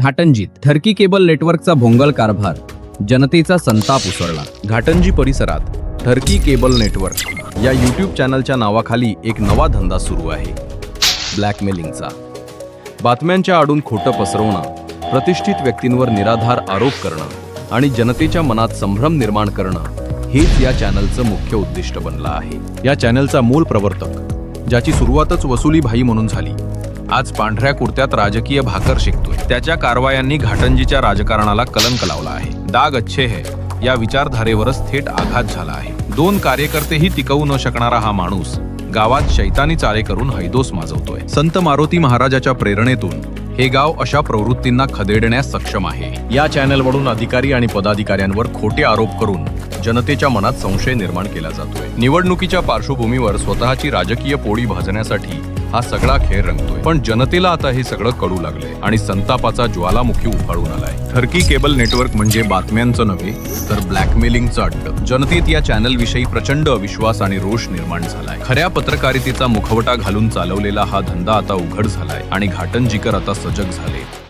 घाटंजीत ठरकी cable नेटवर्कचा भोंगल कारभार. जनतेचा संताप उसळला. घाटंजी परिसरात ठरकी केबल नेटवर्क या यूट्यूब चॅनलच्या नावाखाली एक नवा धंदा सुरू आहे. ब्लॅकमेलिंगचा. बातम्यांच्या आडून खोटं पसरवणं प्रतिष्ठित व्यक्तींवर निराधार आरोप करणं आणि जनतेच्या मनात संभ्रम निर्माण करणं हेच या चॅनलचं मुख्य उद्दिष्ट बनलं आहे. या चॅनलचा मूळ प्रवर्तक ज्याची सुरुवातच वसुली भाई म्हणून झाली आज पांढऱ्या कुर्त्यात राजकीय भाकर शिकतोय. त्याच्या कारवायांनी घाटंजीच्या राजकारणाला कलंक लावला आहे. दाग अच्छे है या विचारधारेवरच थेट आघात झाला आहे. दोन कार्यकर्तेही टिकवू न शकणारा हा माणूस गावात शैतानी चाळे करून हैदोस माजवतोय. संत मारुती महाराजाच्या प्रेरणेतून हे गाव अशा प्रवृत्तींना खदेडण्यास सक्षम आहे. या चॅनलवरून अधिकारी आणि पदाधिकाऱ्यांवर खोटे आरोप करून जनतेच्या मनात संशय निर्माण केला जातोय. निवडणुकीच्या पार्श्वभूमीवर स्वतःची राजकीय पोळी भाजण्यासाठी हा सगळा खेळ रंगतोय. पण जनतेला आता हे सगळं कळू लागलंय आणि संतापाचा ज्वालामुखी उफाळून आलाय. ठरकी केबल नेटवर्क म्हणजे बातम्यांचं नव्हे तर ब्लॅकमेलिंगचं अड्ड जनतेत या चॅनल विषयी प्रचंड अविश्वास आणि रोष निर्माण झालाय. खऱ्या पत्रकारितेचा मुखवटा घालून चालवलेला हा धंदा आता उघड झालाय आणि घाटंजीकर आता सजग झाले.